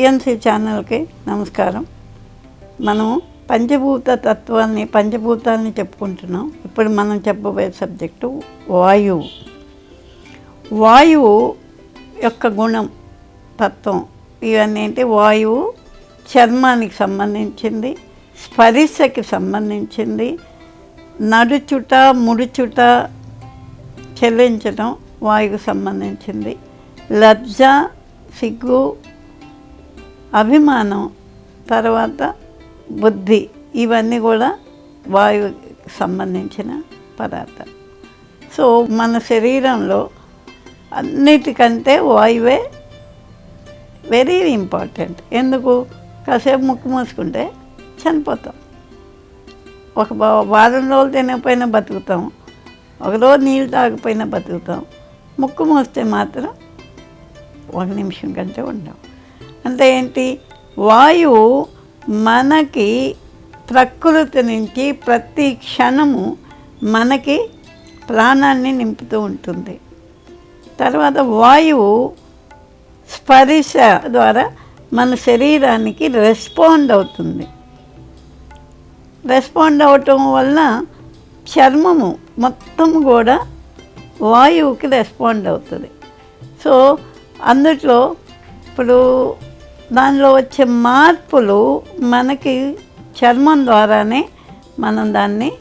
TNC ఛానల్కి నమస్కారం. మనం పంచభూత తత్వాన్ని పంచభూతాన్ని చెప్పుకుంటున్నాం. ఇప్పుడు మనం చెప్పబోయే సబ్జెక్టు వాయువు. వాయువు యొక్క గుణం తత్వం ఇవన్నీ ఏంటి వాయువు చర్మానికి సంబంధించింది స్పరిశకి సంబంధించింది నడుచుట ముడుచుట చెల్లించడం వాయువుకు సంబంధించింది. లబ్జ సిగ్గు అభిమానం తర్వాత బుద్ధి ఇవన్నీ కూడా వాయువుకి సంబంధించిన పదార్థాలు. సో మన శరీరంలో అన్నిటికంటే వాయువే వెరీ ఇంపార్టెంట్. ఎందుకు? కాసేపు ముక్కు మూసుకుంటే చనిపోతాం. ఒక వారం రోజులు తినకపోయినా బతుకుతాం. ఒక రోజు నీళ్ళు తాగకపోయినా బతుకుతాం. ముక్కు మూస్తే మాత్రం ఒక నిమిషం కంటే ఉండం అంటే ఏంటి వాయువు మనకి ప్రకృతి నుంచి ప్రతి క్షణము మనకి ప్రాణాన్ని నింపుతూ ఉంటుంది. తర్వాత వాయువు స్పర్శ ద్వారా మన శరీరానికి రెస్పాండ్ అవుతుంది. రెస్పాండ్ అవటం వల్ల చర్మము మొత్తం కూడా వాయువుకి రెస్పాండ్ అవుతుంది. సో అందుట్లో ఇప్పుడు దానిలో వచ్చే మార్పులు మనకి చర్మం ద్వారానే మనం దాన్ని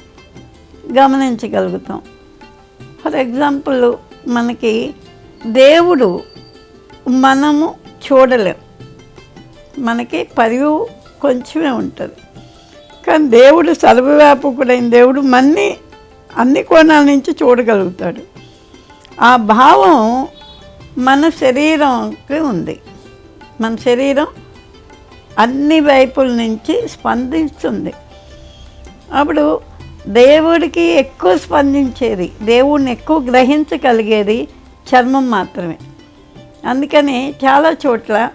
గమనించగలుగుతాం. ఫర్ ఎగ్జాంపుల్ మనకి దేవుడు మనము చూడలేం. మనకి పరివు కొంచెమే ఉంటుంది. కానీ దేవుడు సర్వవ్యాపకుడైన దేవుడు మన్ని అన్ని కోణాల నుంచి చూడగలుగుతాడు. ఆ భావం మన శరీరంకి ఉంది. మన శరీరం అన్ని వైపుల నుంచి స్పందిస్తుంది. అప్పుడు దేవుడికి ఎక్కువ స్పందించేది దేవుడిని ఎక్కువ గ్రహించగలిగేది చర్మం మాత్రమే. అందుకని చాలా చోట్ల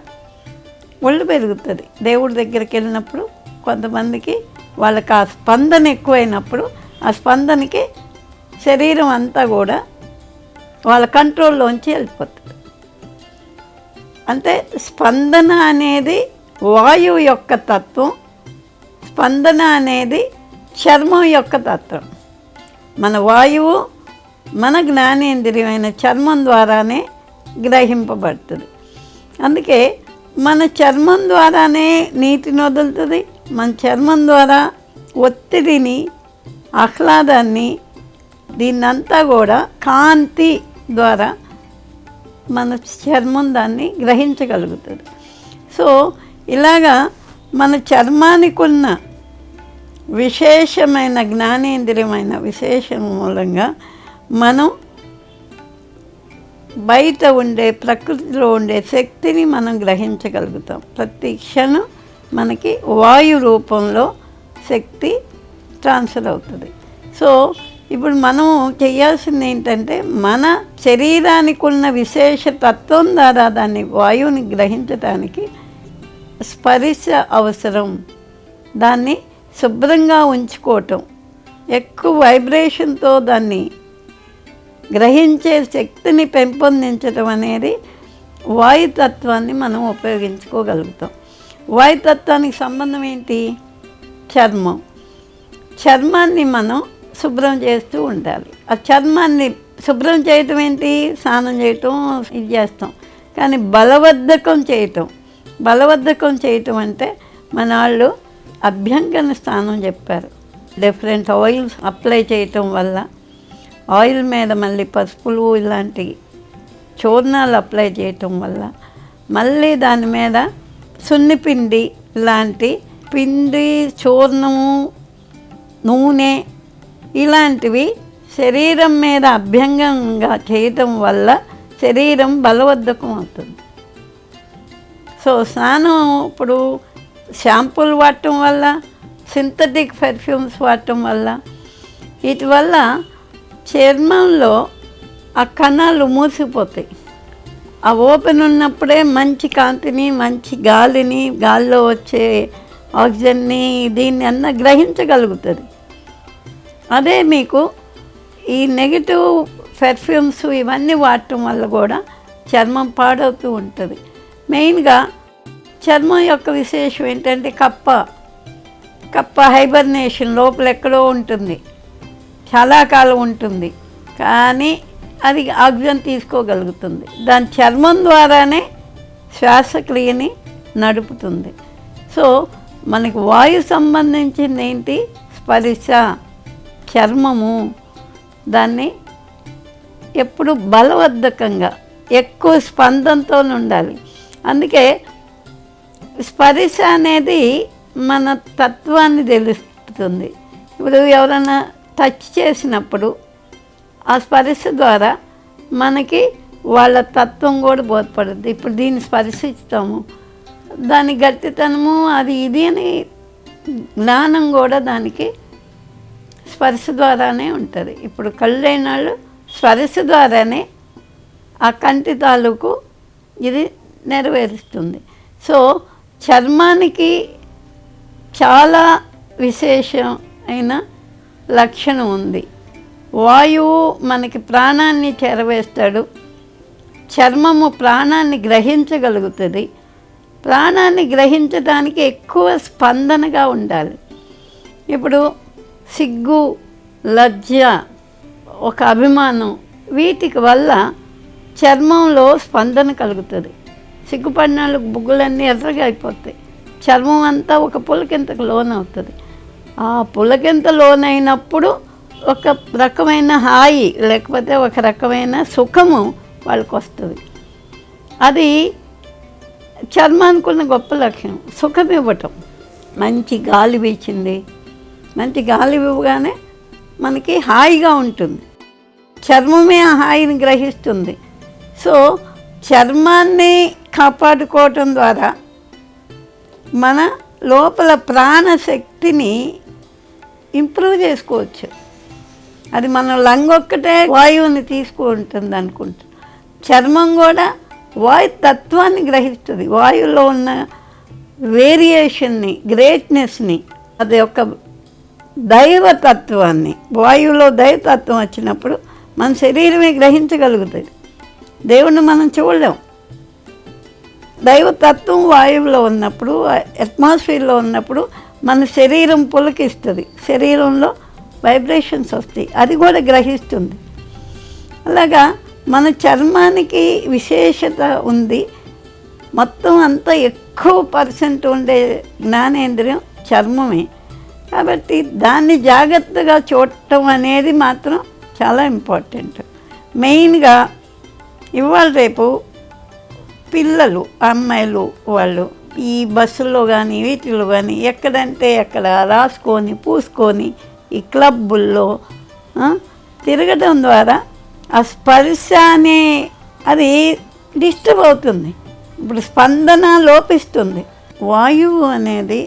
ఒళ్ళు పెరుగుతుంది. దేవుడి దగ్గరికి వెళ్ళినప్పుడు కొంతమందికి వాళ్ళకి ఆ స్పందన ఎక్కువైనప్పుడు ఆ స్పందనకి శరీరం అంతా కూడా వాళ్ళ కంట్రోల్లోంచి వెళ్ళిపోతుంది. అంటే స్పందన అనేది వాయువు యొక్క తత్వం స్పందన అనేది చర్మం యొక్క తత్వం. మన వాయువు మన జ్ఞానేంద్రియమైన చర్మం ద్వారానే గ్రహింపబడుతుంది. అందుకే మన చర్మం ద్వారానే నీటిని వదులుతుంది మన చర్మం ద్వారా ఒత్తిడిని ఆహ్లాదాన్ని దీన్నంతా కూడా కాంతి ద్వారా మన చర్మం దాన్ని గ్రహించగలుగుతుంది. సో ఇలాగా మన చర్మానికి ఉన్న విశేషమైన జ్ఞానేంద్రియమైన విశేషం మూలంగా మనం బయట ఉండే ప్రకృతిలో ఉండే శక్తిని మనం గ్రహించగలుగుతాం. ప్రతి క్షణం మనకి వాయు రూపంలో శక్తి ట్రాన్స్ఫర్ అవుతుంది. సో ఇప్పుడు మనం చేయాల్సింది ఏంటంటే మన శరీరానికి ఉన్న విశేష తత్వం ద్వారా దాన్ని వాయువుని గ్రహించడానికి స్పరిశ అవసరం. దాన్ని శుభ్రంగా ఉంచుకోవటం. ఎక్కువ వైబ్రేషన్తో దాన్ని గ్రహించే శక్తిని పెంపొందించడం అనేది వాయుతత్వాన్ని మనం ఉపయోగించుకోగలుగుతాం. వాయుతత్వానికి సంబంధం ఏంటి? చర్మం. చర్మాన్ని మనం శుభ్రం చేస్తూ ఉండాలి. ఆ చర్మాన్ని శుభ్రం చేయటం ఏంటి? స్నానం చేయటం ఇది చేస్తాం. కానీ బలవర్ధకం చేయటం. బలవర్ధకం చేయటం అంటే మన వాళ్ళు అభ్యంగన స్నానం చెప్పారు. డిఫరెంట్ ఆయిల్స్ అప్లై చేయటం వల్ల ఆయిల్ మీద మళ్ళీ పసుపులు ఇలాంటి చూర్ణాలు అప్లై చేయటం వల్ల మళ్ళీ దాని మీద సున్నిపిండి ఇలాంటి పిండి చూర్ణము నూనె ఇలాంటివి శరీరం మీద అభ్యంగంగా చేయటం వల్ల శరీరం బలవద్దకం అవుతుంది. సో స్నానం ఇప్పుడు షాంపూలు వాడటం వల్ల సింథటిక్ పెర్ఫ్యూమ్స్ వాడటం వల్ల వీటి వల్ల చర్మంలో ఆ కణాలు మూసిపోతాయి. ఆ ఓపెన్ ఉన్నప్పుడే మంచి కాంతిని మంచి గాలిని గాల్లో వచ్చే ఆక్సిజన్ని దీన్ని అన్న గ్రహించగలుగుతుంది. అదే మీకు ఈ నెగిటివ్ పెర్ఫ్యూమ్స్ ఇవన్నీ వాడటం వల్ల కూడా చర్మం పాడవుతూ ఉంటుంది. మెయిన్గా చర్మం యొక్క విశేషం ఏంటంటే కప్ప. కప్ప హైబర్నేషన్ లోపల ఎక్కడో ఉంటుంది. చాలా కాలం ఉంటుంది. కానీ అది ఆక్సిజన్ తీసుకోగలుగుతుంది. దాని చర్మం ద్వారానే శ్వాసక్రియని నడుపుతుంది. సో మనకి వాయు సంబంధించింది ఏంటి? స్పరిశ. చర్మము దాన్ని ఎప్పుడు బలవర్ధకంగా ఎక్కువ స్పందనతో ఉండాలి. అందుకే స్పర్శ అనేది మన తత్వాన్ని తెలుస్తుంది ఇప్పుడు ఎవరైనా టచ్ చేసినప్పుడు ఆ స్పర్శ ద్వారా మనకి వాళ్ళ తత్వం కూడా బోధపడుద్ది. ఇప్పుడు దీన్ని స్పర్శిస్తాము. దాని గట్టితనము అది ఇది అని జ్ఞానం కూడా దానికి స్పర్శ ద్వారానే ఉంటుంది. ఇప్పుడు కళ్ళైన వాళ్ళు స్పర్శ ద్వారానే ఆ కంటి తాలూకు ఇది నెరవేరుస్తుంది. సో చర్మానికి చాలా విశేషమైన లక్షణం ఉంది. వాయువు మనకి ప్రాణాన్ని చేరవేస్తాడు. చర్మము ప్రాణాన్ని గ్రహించగలుగుతుంది. ప్రాణాన్ని గ్రహించడానికి ఎక్కువ స్పందనగా ఉండాలి. ఇప్పుడు సిగ్గు లజ్జ ఒక అభిమానం వీటికి వల్ల చర్మంలో స్పందన కలుగుతుంది. సిగ్గుపడిన వాళ్ళకి బుగ్గులన్నీ ఎర్రగా అయిపోతాయి. చర్మం అంతా ఒక పులకింతకు లోనవుతుంది. ఆ పులకింత లోనైనప్పుడు ఒక రకమైన హాయి లేకపోతే ఒక రకమైన సుఖము వాళ్ళకి వస్తుంది అది చర్మానికి ఉన్న గొప్ప లక్షణం సుఖం ఇవ్వటం. మంచి గాలి వీచింది మంచి గాలి ఇవ్వగానే మనకి హాయిగా ఉంటుంది. చర్మమే ఆ హాయిని గ్రహిస్తుంది. సో చర్మాన్ని కాపాడుకోవటం ద్వారా మన లోపల ప్రాణశక్తిని ఇంప్రూవ్ చేసుకోవచ్చు. అది మన లంగ్ ఒక్కటే వాయువుని తీసుకుంటుంది అనుకుంటుంది చర్మం కూడా వాయు తత్వాన్ని గ్రహిస్తుంది. వాయువులో ఉన్న వేరియేషన్ని గ్రేట్నెస్ని అది ఒక దైవతత్వాన్ని వాయువులో దైవతత్వం వచ్చినప్పుడు మన శరీరమే గ్రహించగలుగుతుంది. దేవుణ్ణి మనం చూడలేం. దైవతత్వం వాయువులో ఉన్నప్పుడు అట్మాస్ఫియర్లో ఉన్నప్పుడు మన శరీరం పులకిస్తుంది. శరీరంలో వైబ్రేషన్స్ వస్తాయి. అది కూడా గ్రహిస్తుంది. అలాగా మన చర్మానికి విశేషత ఉంది. మొత్తం అంతా ఎక్కువ పర్సెంట్ ఉండే జ్ఞానేంద్రియం చర్మమే. కాబట్టి దాన్ని జాగ్రత్తగా చూడటం అనేది మాత్రం చాలా ఇంపార్టెంట్. మెయిన్గా ఇవాళ రేపు పిల్లలు అమ్మాయిలు వాళ్ళు ఈ బస్సుల్లో కానీ వీటిలో కానీ ఎక్కడంటే ఎక్కడ రాసుకొని పూసుకొని ఈ క్లబ్బుల్లో తిరగడం ద్వారా ఆ స్పర్శ అనే అది డిస్టర్బ్ అవుతుంది. ఇప్పుడు స్పందన లోపిస్తుంది. వాయువు అనేది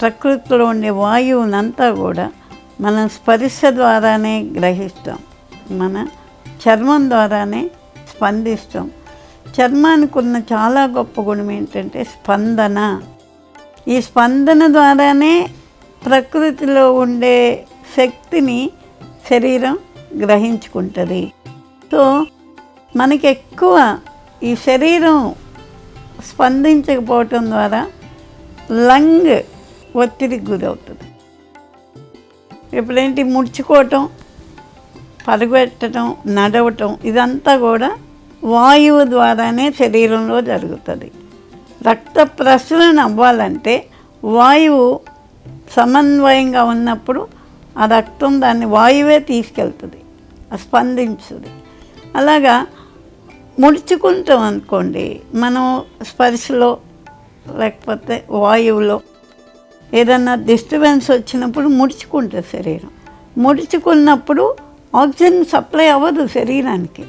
ప్రకృతిలో ఉండే వాయువునంతా కూడా మనం స్పర్శ ద్వారానే గ్రహిస్తాం. మన చర్మం ద్వారానే స్పందిస్తాం. చర్మానికి ఉన్న చాలా గొప్ప గుణం ఏంటంటే స్పందన. ఈ స్పందన ద్వారానే ప్రకృతిలో ఉండే శక్తిని శరీరం గ్రహించుకుంటుంది. సో మనకి ఎక్కువ ఈ శరీరం స్పందించకపోవటం ద్వారా లంగ్ ఒత్తిడికి గురవుతుంది. ఇప్పుడేంటి ముడుచుకోవటం పరుగెట్టడం నడవటం ఇదంతా కూడా వాయువు ద్వారానే శరీరంలో జరుగుతుంది. రక్త ప్రసరణ అవ్వాలంటే వాయువు సమన్వయంగా ఉన్నప్పుడు ఆ రక్తం దాన్ని వాయువే తీసుకెళ్తుంది స్పందించుది. అలాగా ముడుచుకుంటాం అనుకోండి మనం స్పర్శలో లేకపోతే వాయువులో ఏదన్నా డిస్టర్బెన్స్ వచ్చినప్పుడు ముడుచుకుంటుంది శరీరం. ముడుచుకున్నప్పుడు ఆక్సిజన్ సప్లై అవ్వదు శరీరానికి.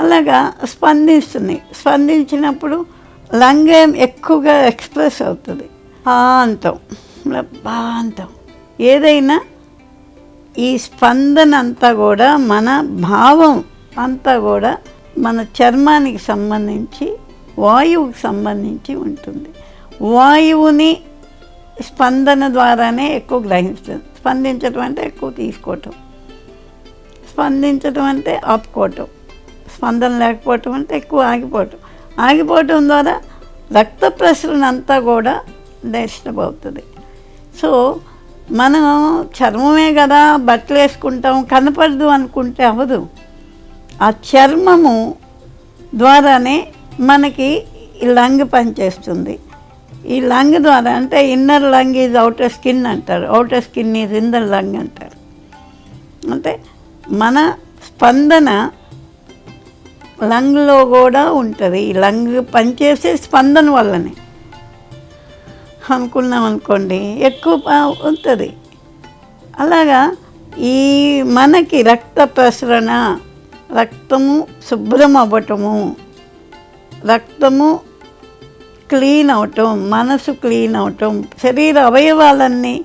అలాగా స్పందిస్తున్నాయి స్పందించినప్పుడు లంగ్ ఏం ఎక్కువగా ఎక్స్ప్రెస్ అవుతుంది. ఆ అంటాం ఏదైనా ఈ స్పందన అంతా కూడా మన భావం అంతా కూడా మన చర్మానికి సంబంధించి వాయువుకి సంబంధించి ఉంటుంది. వాయువుని స్పందన ద్వారానే ఎక్కువ గ్రహిస్తుంది స్పందించడం అంటే ఎక్కువ తీసుకోవటం. స్పందించడం అంటే ఆపుకోవటం. స్పందన లేకపోవటం అంటే ఎక్కువ ఆగిపోవటం. ఆగిపోవటం ద్వారా రక్త ప్రసరణ అంతా కూడా డిస్టర్బ్ అవుతుంది సో మనం చర్మమే కదా బట్టలు వేసుకుంటాం కనపడదు అనుకుంటే అవ్వదు. ఆ చర్మము ద్వారానే మనకి లంగ్ పనిచేస్తుంది. ఈ లంగ్ ద్వారా అంటే inner lung is outer skin అంటారు. అవుటర్ స్కిన్ ఇది ఇన్నర్ లంగ్ అంటారు. అంటే మన స్పందన లంగ్లో కూడా ఉంటుంది. ఈ లంగ్ పనిచేసే స్పందన వల్లనే. అనుకున్నాం అనుకోండి ఎక్కువ ఉంటుంది. అలాగా ఈ మనకి రక్త ప్రసరణ రక్తము శుభ్రం అవ్వటము రక్తము క్లీన్ అవటం మనసు క్లీన్ అవటం శరీర అవయవాలన్నీ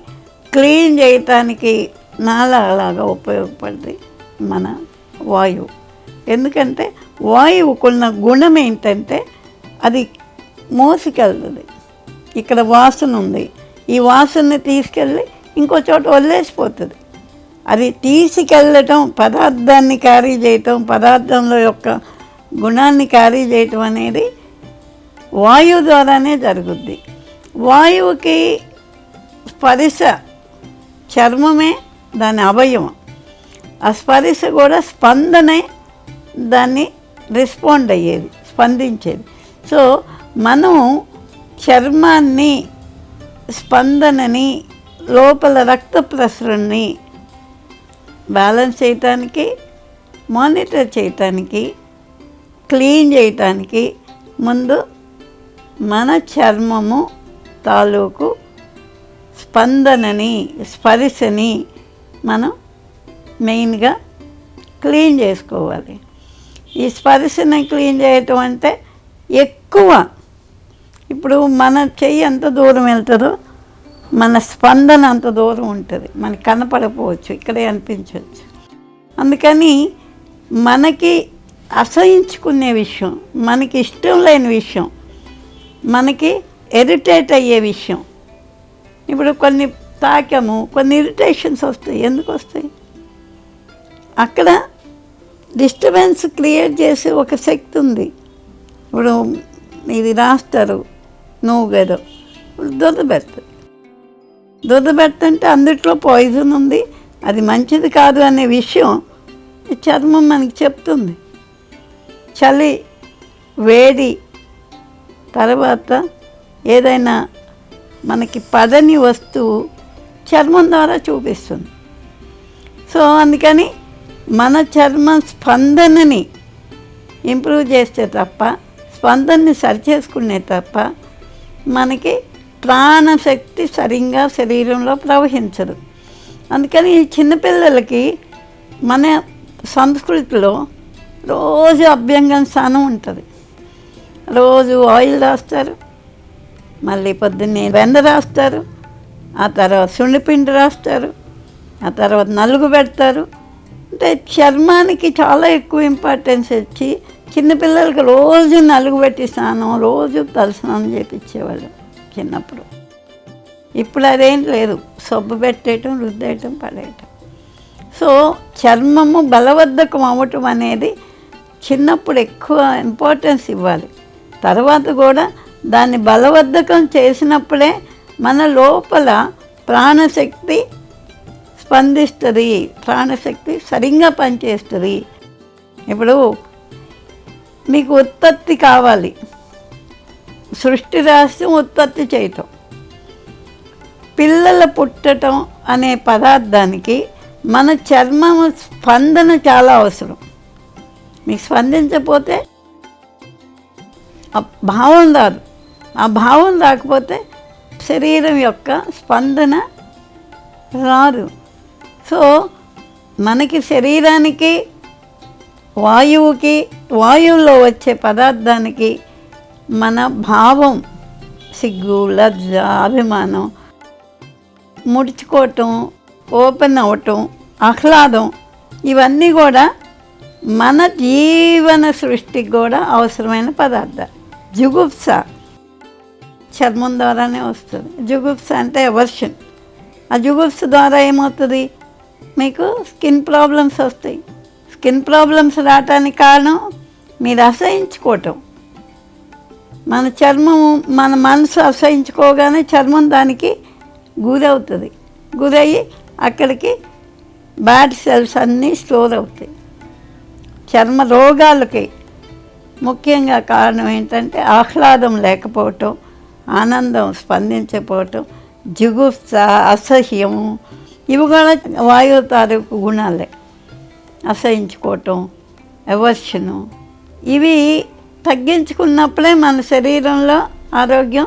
క్లీన్ చేయటానికి నాలాగా ఉపయోగపడుతుంది మన వాయువు. ఎందుకంటే వాయువుకున్న గుణం ఏంటంటే అది మోసుకెళ్తుంది. ఇక్కడ వాసన ఉంది. ఈ వాసనని తీసుకెళ్ళి ఇంకో చోట వదిలేసిపోతుంది. అది తీసుకెళ్ళటం పదార్థాన్ని క్యారీ చేయటం పదార్థంలో యొక్క గుణాన్ని క్యారీ చేయటం అనేది వాయువు ద్వారానే జరుగుద్ది. వాయువుకి స్పరిశ చర్మమే దాని అవయవం. ఆ స్పరిశ కూడా స్పందనే దాన్ని రెస్పాండ్ అయ్యేది స్పందించేది. సో మనం చర్మాన్ని స్పందనని లోపల రక్త ప్రసరణని బ్యాలెన్స్ చేయటానికి మానిటర్ చేయటానికి క్లీన్ చేయటానికి ముందు మన చర్మము తాలూకు స్పందనని స్పరిశని మనం మెయిన్గా క్లీన్ చేసుకోవాలి. ఈ స్పరిశని క్లీన్ చేయటం అంటే ఎక్కువ ఇప్పుడు మన చెయ్యి ఎంత దూరం వెళ్తుందో మన స్పందన అంత దూరం ఉంటుంది. మనకి కనపడకపోవచ్చు ఇక్కడే అనిపించవచ్చు. అందుకని మనకి అసహించుకునే విషయం మనకి ఇష్టం లేని విషయం మనకి ఇరిటేట్ అయ్యే విషయం. ఇప్పుడు కొన్ని తాకము కొన్ని ఇరిటేషన్స్ వస్తాయి. ఎందుకు వస్తాయి? అక్కడ డిస్టర్బెన్స్ క్రియేట్ చేసే ఒక శక్తి ఉంది. ఇప్పుడు ఇది రాస్తారు నువ్వు గదో దురదబెర్త్ పెడుతుంది అందుట్లో పాయిజన్ ఉంది. అది మంచిది కాదు అనే విషయం చర్మం మనకి చెప్తుంది. చలి వేడి తర్వాత ఏదైనా మనకి పదని వస్తువు చర్మం ద్వారా చూపిస్తుంది. సో అందుకని మన చర్మ స్పందనని ఇంప్రూవ్ చేస్తే తప్ప స్పందనని సరిచేసుకునే తప్ప మనకి ప్రాణశక్తి సరిగ్గా శరీరంలో ప్రవహించదు. అందుకని ఈ చిన్నపిల్లలకి మన సంస్కృతిలో రోజు అభ్యంగం స్థానం ఉంటుంది. రోజు ఆయిల్ రాస్తారు మళ్ళీ పొద్దున్నే వెంద రాస్తారు ఆ తర్వాత సున్నిపిండి రాస్తారు ఆ తర్వాత నలుగు పెడతారు. అంటే చర్మానికి చాలా ఎక్కువ ఇంపార్టెన్స్ ఇచ్చి చిన్నపిల్లలకి రోజు నలుగు పెట్టి స్నానం రోజు తలస్నానం చేపించేవాళ్ళు చిన్నప్పుడు. ఇప్పుడు అదేం లేదు సబ్బు పెట్టేయటం రుద్దేయటం పడేయటం. సో చర్మము బలవర్ధకం అవ్వటం అనేది చిన్నప్పుడు ఎక్కువ ఇంపార్టెన్స్ ఇవ్వాలి. తర్వాత కూడా దాన్ని బలవర్ధకం చేసినప్పుడే మన లోపల ప్రాణశక్తి స్పందిస్తుంది. ప్రాణశక్తి సరిగ్గా పనిచేస్తుంది. ఇప్పుడు మీకు ఉత్పత్తి కావాలి. సృష్టి రహస్యం ఉత్పత్తి చేయటం. పిల్లల పుట్టటం అనే పదార్థానికి మన చర్మం స్పందన చాలా అవసరం. మీకు స్పందించకపోతే ఆ భావం రాదు. ఆ భావం రాకపోతే శరీరం యొక్క స్పందన రాదు. సో మనకి శరీరానికి వాయువుకి వాయువులో వచ్చే పదార్థానికి మన భావం సిగ్గు లజ్జ అభిమానం ముడుచుకోవటం ఓపెన్ అవ్వటం ఆహ్లాదం ఇవన్నీ కూడా మన జీవన సృష్టికి కూడా అవసరమైన పదార్థాలు. జుగుప్స. చర్మం ద్వారానే వస్తుంది. జుగుప్స అంటే ఎవర్షన్ ఆ జుగుప్స ద్వారా ఏమవుతుంది? మీకు స్కిన్ ప్రాబ్లమ్స్ వస్తాయి. స్కిన్ ప్రాబ్లమ్స్ రావటానికి కారణం మీరు అసహించుకోవటం. మన చర్మం మన మనసు అసహించుకోగానే చర్మం దానికి గురవుతుంది. గురయ్యి అక్కడికి బ్యాడ్ సెల్స్ అన్నీ స్టోర్ అవుతాయి. చర్మ రోగాలకి ముఖ్యంగా కారణం ఏంటంటే ఆహ్లాదం లేకపోవటం ఆనందం స్పందించకపోవటం జిగుప్స అసహ్యము ఇవి కూడా వాయువు తాలూకు గుణాలే. అసహించుకోవటం ఎవర్షను ఇవి తగ్గించుకున్నప్పుడే మన శరీరంలో ఆరోగ్యం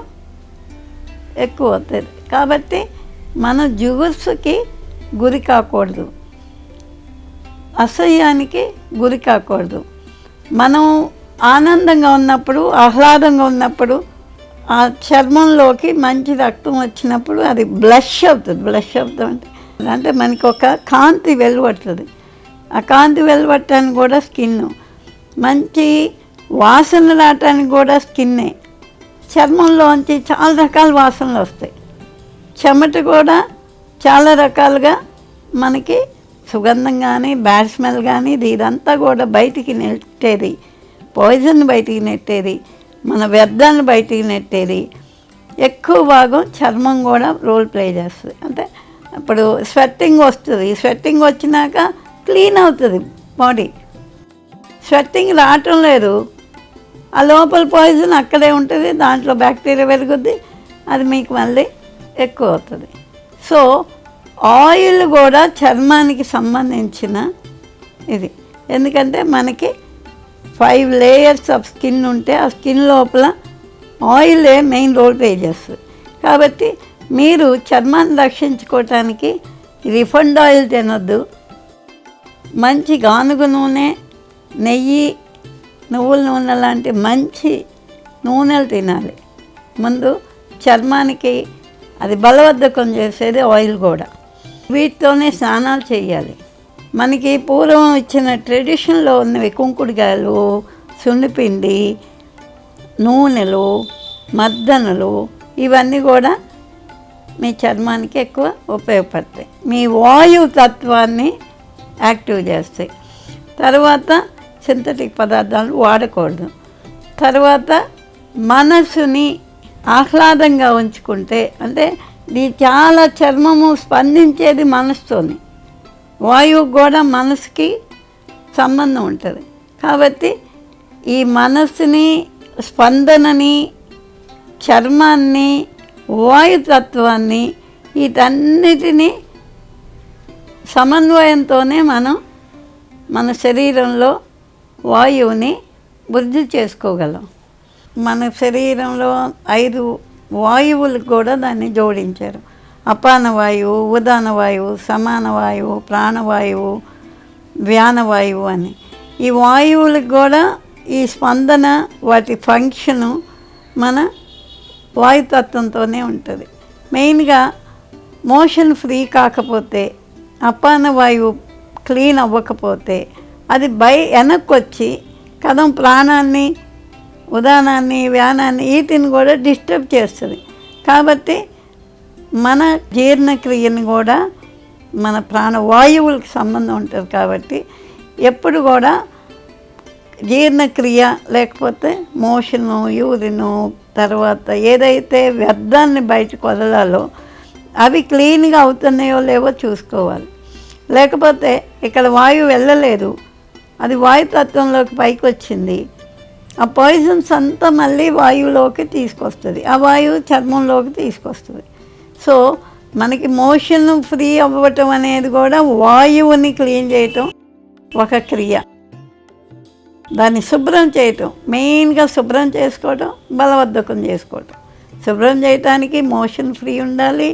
ఎక్కువ అవుతుంది. కాబట్టి మనం జుగుప్సకి గురి కాకూడదు. అసహ్యానికి గురి కాకూడదు. మనం ఆనందంగా ఉన్నప్పుడు ఆహ్లాదంగా ఉన్నప్పుడు ఆ చర్మంలోకి మంచి రక్తం వచ్చినప్పుడు అది బ్లష్ అవుతుంది బ్లష్ అవుతుంది అంటే. అంటే మనకి ఒక కాంతి వెలువడుతుంది. ఆ కాంతి వెలువట్టడానికి కూడా స్కిన్. మంచి వాసన రావటానికి కూడా స్కిన్నే. చర్మంలోంచి చాలా రకాల వాసనలు వస్తాయి. చెమట కూడా చాలా రకాలుగా మనకి సుగంధం కానీ బ్యాడ్ స్మెల్ కానీ ఇది ఇదంతా కూడా బయటికి నిలిచేది పాయిజన్ బయటికి నెట్టేది మన వ్యర్థాన్ని బయటికి నెట్టేది. ఎక్కువ భాగం చర్మం కూడా రోల్ ప్లే చేస్తుంది. అంటే ఇప్పుడు స్వెట్టింగ్ వస్తుంది. స్వెట్టింగ్ వచ్చినాక క్లీన్ అవుతుంది బాడీ. స్వెట్టింగ్ రావటం లేదు. ఆ లోపల పాయిజన్ అక్కడే ఉంటుంది దాంట్లో బ్యాక్టీరియా పెరుగుద్ది అది మీకు మళ్ళీ ఎక్కువ అవుతుంది. సో ఆయిల్ కూడా చర్మానికి సంబంధించిన ఇది. ఎందుకంటే మనకి ఫైవ్ లేయర్స్ ఆఫ్ స్కిన్ ఉంటే ఆ స్కిన్ లోపల ఆయిలే మెయిన్ రోల్ ప్లే చేస్తుంది. కాబట్టి మీరు చర్మాన్ని రక్షించుకోవటానికి రిఫండ్ ఆయిల్ తినొద్దు. మంచి గానుగ నూనె నెయ్యి నువ్వుల నూనె లాంటి మంచి నూనెలు తినాలి. ముందు చర్మానికి అది బలవర్ధకం చేసేది ఆయిల్ కూడా. వీటితోనే స్నానాలు చేయాలి. మనకి పూర్వం ఇచ్చిన ట్రెడిషన్లో ఉన్నవి కుంకుడుకాయలు సున్నిపిండి నూనెలు మద్దనలు ఇవన్నీ కూడా మీ చర్మానికి ఎక్కువ ఉపయోగపడతాయి. మీ వాయు తత్వాన్ని యాక్టివ్ చేస్తాయి. తర్వాత సింథటిక్ పదార్థాలు వాడకూడదు. తర్వాత మనసుని ఆహ్లాదంగా ఉంచుకుంటే అంటే ఇది చాలా చర్మము స్పందించేది మనసుతోని. వాయువు కూడా మనసుకి సంబంధం ఉంటుంది. కాబట్టి ఈ మనస్సుని స్పందనని చర్మాన్ని వాయుతత్వాన్ని వీటన్నిటినీ సమన్వయంతోనే మనం మన శరీరంలో వాయువుని వృద్ధి చేసుకోగలం. మన శరీరంలో ఐదు వాయువులకు కూడా దాన్ని జోడించారు. అపానవాయువు ఉదానవాయువు సమానవాయువు సమాన వాయువు ప్రాణవాయువు వ్యానవాయువు అని. ఈ వాయువులకు కూడా ఈ స్పందన వాటి ఫంక్షను మన వాయుతత్వంతోనే ఉంటుంది. మెయిన్గా మోషన్ ఫ్రీ కాకపోతే అపాన వాయువు క్లీన్ అవ్వకపోతే అది బై వెనక్కి వచ్చి కథం ప్రాణాన్ని ఉదానాన్ని వ్యానాన్ని వీటిని కూడా డిస్టర్బ్ చేస్తుంది. కాబట్టి మన జీర్ణక్రియని కూడా మన ప్రాణవాయువులకు సంబంధం ఉంటుంది కాబట్టి ఎప్పుడు కూడా జీర్ణక్రియ లేకపోతే మోషను యూరిను తర్వాత ఏదైతే వ్యర్థాన్ని బయటకు వదలాలో అవి క్లీన్గా అవుతున్నాయో లేవో చూసుకోవాలి. లేకపోతే ఇక్కడ వాయువు వెళ్ళలేదు అది వాయుతత్వంలోకి పైకి వచ్చింది ఆ పాయిజన్స్ అంతా మళ్ళీ వాయువులోకి తీసుకొస్తుంది ఆ వాయువు చర్మంలోకి తీసుకొస్తుంది. సో మనకి మోషన్ ఫ్రీ అవ్వటం అనేది కూడా వాయువుని క్లీన్ చేయటం ఒక క్రియ. దాన్ని శుభ్రం చేయటం మెయిన్గా శుభ్రం చేసుకోవటం బలవర్ధకం చేసుకోవటం. శుభ్రం చేయటానికి మోషన్ ఫ్రీ ఉండాలి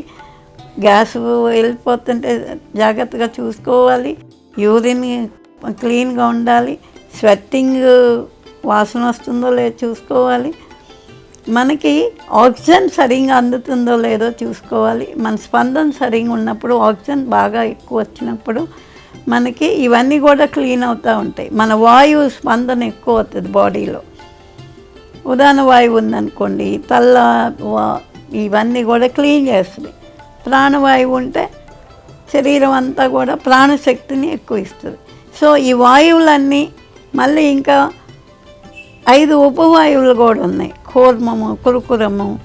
గ్యాస్ వెళ్ళిపోతుంటే జాగ్రత్తగా చూసుకోవాలి యూరిన్ క్లీన్గా ఉండాలి స్వెట్టింగ్ వాసన వస్తుందో లేదో చూసుకోవాలి మనకి ఆక్సిజన్ సరిగ్గా అందుతుందో లేదో చూసుకోవాలి. మన స్పందన సరిగ్గా ఉన్నప్పుడు ఆక్సిజన్ బాగా ఎక్కువ వచ్చినప్పుడు మనకి ఇవన్నీ కూడా క్లీన్ అవుతూ ఉంటాయి. మన వాయువు స్పందన ఎక్కువ అవుతుంది బాడీలో. ఉదాహరణ వాయువు ఉందనుకోండి తల్ల ఇవన్నీ కూడా క్లీన్ చేస్తుంది. ప్రాణవాయువు ఉంటే శరీరం అంతా కూడా ప్రాణశక్తిని ఎక్కువ ఇస్తుంది. సో ఈ వాయువులన్నీ మళ్ళీ ఇంకా ఐదు ఉపవాయువులు కూడా ఉన్నాయి. కూర్మము కురుకురము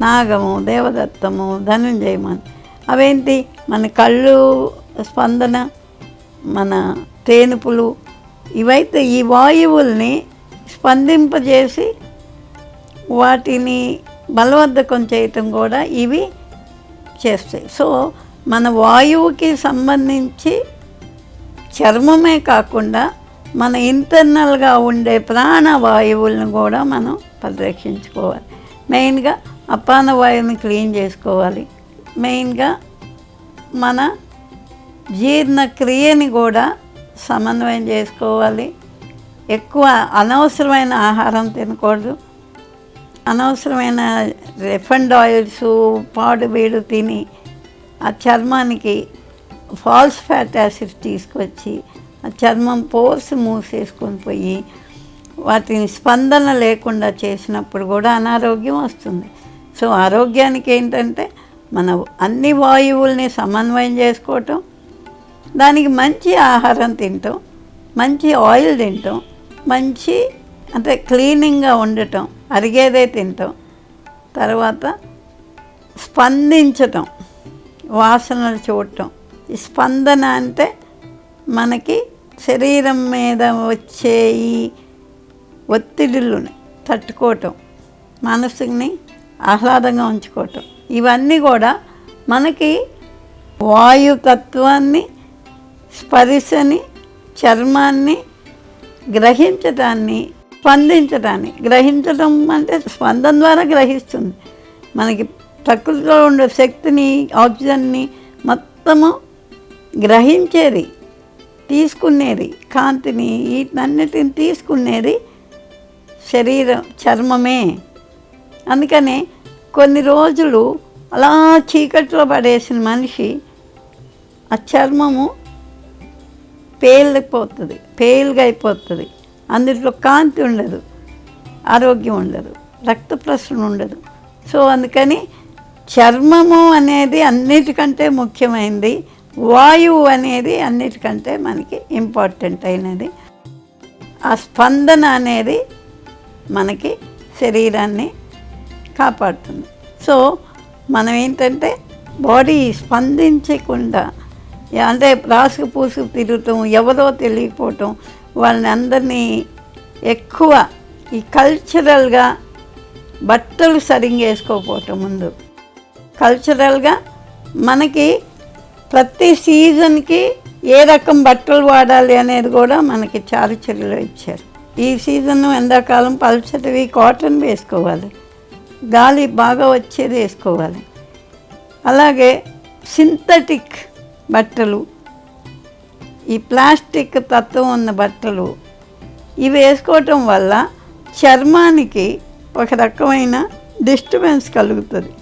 నాగము దేవదత్తము ధనుంజయము అవేంటి? మన కళ్ళు స్పందన మన తేనుపులు ఇవైతే ఈ వాయువుల్ని స్పందింపజేసి వాటిని బలవర్ధకం చేయటం కూడా ఇవి చేస్తాయి. సో మన వాయువుకి సంబంధించి చర్మమే కాకుండా మన ఇంటర్నల్గా ఉండే ప్రాణవాయువులను కూడా మనం పరిరక్షించుకోవాలి. మెయిన్గా అపాన వాయువుని క్లీన్ చేసుకోవాలి. మెయిన్గా మన జీర్ణక్రియని కూడా సమన్వయం చేసుకోవాలి. ఎక్కువ అనవసరమైన ఆహారం తినకూడదు. అనవసరమైన రిఫండ్ ఆయిల్స్ పాడు బీడు తిని ఆ చర్మానికి ఫాల్స్ ఫ్యాట్ యాసిడ్ తీసుకొచ్చి చర్మం పోర్స్ మూసేసుకొని పోయి వాటిని స్పందన లేకుండా చేసినప్పుడు కూడా అనారోగ్యం వస్తుంది. సో ఆరోగ్యానికి ఏంటంటే మన అన్ని వాయువుల్ని సమన్వయం చేసుకోవటం దానికి మంచి ఆహారం తింటాం మంచి ఆయిల్ తింటాం మంచి అంటే క్లీనింగ్గా ఉండటం అరిగేదే తింటాం తర్వాత స్పందించటం వాసనలు చూడటం. ఈ స్పందన అంటే మనకి శరీరం మీద వచ్చే ఈ ఒత్తిడులను తట్టుకోవటం మనసుని ఆహ్లాదంగా ఉంచుకోవటం ఇవన్నీ కూడా మనకి వాయుతత్వాన్ని స్పరిశని చర్మాన్ని గ్రహించటాన్ని స్పందించటాన్ని గ్రహించటం అంటే స్పందన ద్వారా గ్రహిస్తుంది. మనకి ప్రకృతిలో ఉండే శక్తిని ఆక్సిజన్ని మొత్తము గ్రహించేది తీసుకునేది కాంతిని వీటన్నిటిని తీసుకునేది శరీరం చర్మమే. అందుకనే కొన్ని రోజులు అలా చీకట్లో పడేసిన మనిషి ఆ చర్మము పేలిపోతుంది పేలుగా అయిపోతుంది అందులో కాంతి ఉండదు ఆరోగ్యం ఉండదు రక్త ప్రసరణ ఉండదు. సో అందుకని చర్మము అనేది అన్నిటికంటే ముఖ్యమైనది వాయువు అనేది అన్నిటికంటే మనకి ఇంపార్టెంట్ అయినది. ఆ స్పందన అనేది మనకి శరీరాన్ని కాపాడుతుంది. సో మనం ఏంటంటే బాడీ స్పందించకుండా అంటే రాసుకు పూసుకు తిరుగుతాం ఎవరో తెలియకపోవటం వాళ్ళని అందరినీ ఎక్కువ ఈ కల్చరల్గా బట్టలు సరిగ్గా వేసుకోకపోవటం ముందు. కల్చరల్గా మనకి ప్రతి సీజన్కి ఏ రకం బట్టలు వాడాలి అనేది కూడా మనకి చారుచర్యలో ఇచ్చారు. ఈ సీజన్ ఎండాకాలం పల్చటివి కాటన్ వేసుకోవాలి. గాలి బాగా వచ్చేది వేసుకోవాలి. అలాగే సింథటిక్ బట్టలు ఈ ప్లాస్టిక్ తత్వం ఉన్న బట్టలు ఇవి వేసుకోవటం వల్ల చర్మానికి ఒక రకమైన డిస్టర్బెన్స్ కలుగుతుంది.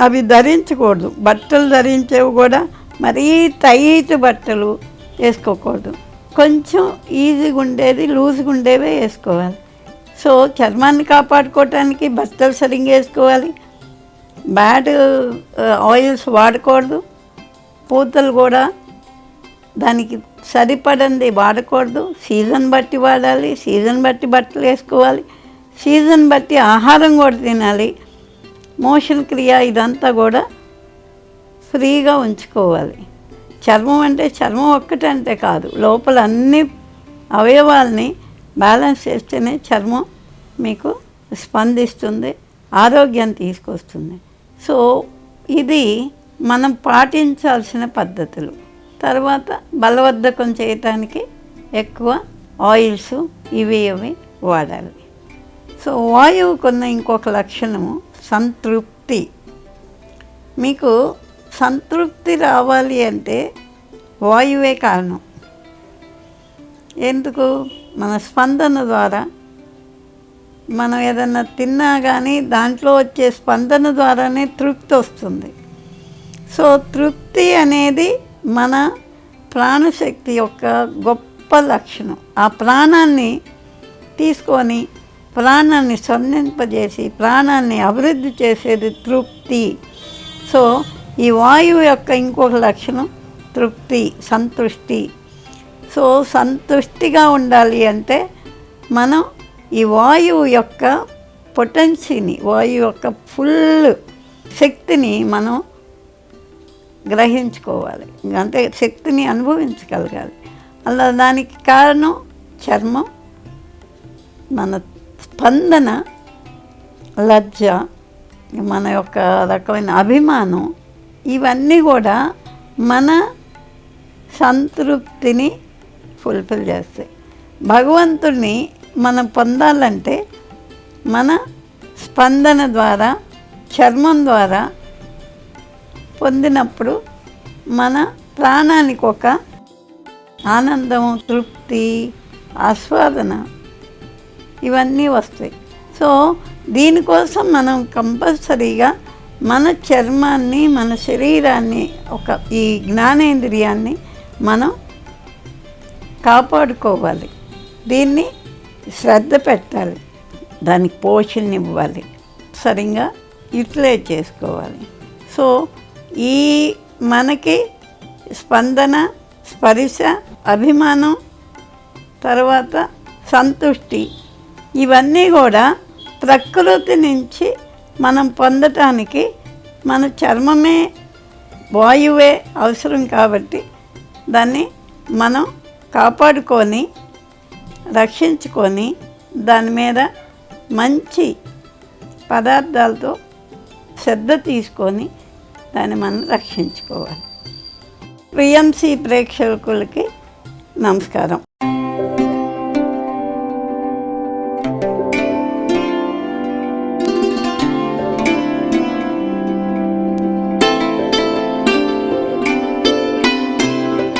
అవి ధరించకూడదు. బట్టలు ధరించేవి కూడా మరీ టైట్ బట్టలు వేసుకోకూడదు. కొంచెం ఈజీగా ఉండేది లూజ్గా ఉండేవే వేసుకోవాలి. సో చర్మాన్ని కాపాడుకోవటానికి బట్టలు సరిగ్గా వేసుకోవాలి. బ్యాడ్ ఆయిల్స్ వాడకూడదు. పూతలు కూడా దానికి సరిపడంది వాడకూడదు. సీజన్ బట్టి వాడాలి సీజన్ బట్టి బట్టలు వేసుకోవాలి. సీజన్ బట్టి ఆహారం కూడా తినాలి. మోషన్ క్రియ ఇదంతా కూడా ఫ్రీగా ఉంచుకోవాలి. చర్మం అంటే చర్మం ఒక్కటంటే కాదు. లోపల అన్ని అవయవాల్ని బ్యాలెన్స్ చేస్తేనే చర్మం మీకు స్పందిస్తుంది ఆరోగ్యాన్ని తీసుకొస్తుంది. సో ఇది మనం పాటించాల్సిన పద్ధతులు. తర్వాత బలవర్ధకం చేయటానికి ఎక్కువ ఆయిల్స్ ఇవి ఇవి వాడాలి. సో వాయువుకున్న ఇంకొక లక్షణము సంతృప్తి. మీకు సంతృప్తి రావాలి అంటే వాయువే కారణం. ఎందుకు? మన స్పందన ద్వారా. మనం ఏదన్నా తిన్నా కానీ దాంట్లో వచ్చే స్పందన ద్వారానే తృప్తి వస్తుంది. సో తృప్తి అనేది మన ప్రాణశక్తి యొక్క గొప్ప లక్షణం. ఆ ప్రాణాన్ని తీసుకొని ప్రాణాన్ని స్వర్ణింపజేసి ప్రాణాన్ని అభివృద్ధి చేసేది తృప్తి. సో ఈ వాయువు యొక్క ఇంకొక లక్షణం తృప్తి సంతృష్టి. సో సంతృష్టిగా ఉండాలి అంటే మనం ఈ వాయువు యొక్క పొటెన్సీని వాయువు యొక్క ఫుల్ శక్తిని మనం గ్రహించుకోవాలి. అంటే శక్తిని అనుభవించగలగాలి. అలా దానికి కారణం చర్మం మన స్పందన లజ్జ మన యొక్క రకమైన అభిమానం ఇవన్నీ కూడా మన సంతృప్తిని ఫుల్ఫిల్ చేస్తాయి. భగవంతుడిని మనం పొందాలంటే మన స్పందన ద్వారా చర్మం ద్వారా పొందినప్పుడు మన ప్రాణానికి ఒక ఆనందం తృప్తి ఆస్వాదన ఇవన్నీ వస్తాయి. సో దీనికోసం మనం కంపల్సరీగా మన చర్మాన్ని మన శరీరాన్ని ఒక ఈ జ్ఞానేంద్రియాన్ని మనం కాపాడుకోవాలి. దీన్ని శ్రద్ధ పెట్టాలి. దానికి పోషణ ఇవ్వాలి సరిగా యూటిలైజ్ చేసుకోవాలి. సో ఈ మనకి స్పందన స్పరిశ అభిమానం తర్వాత సంతుష్టి ఇవన్నీ కూడా ప్రకృతి నుంచి మనం పొందటానికి మన చర్మమే వాయువే అవసరం కాబట్టి దాన్ని మనం కాపాడుకొని రక్షించుకొని దాని మీద మంచి పదార్థాలతో శ్రద్ధ తీసుకొని దాన్ని మనం రక్షించుకోవాలి. ప్రియంసి ప్రేక్షకులకి నమస్కారం.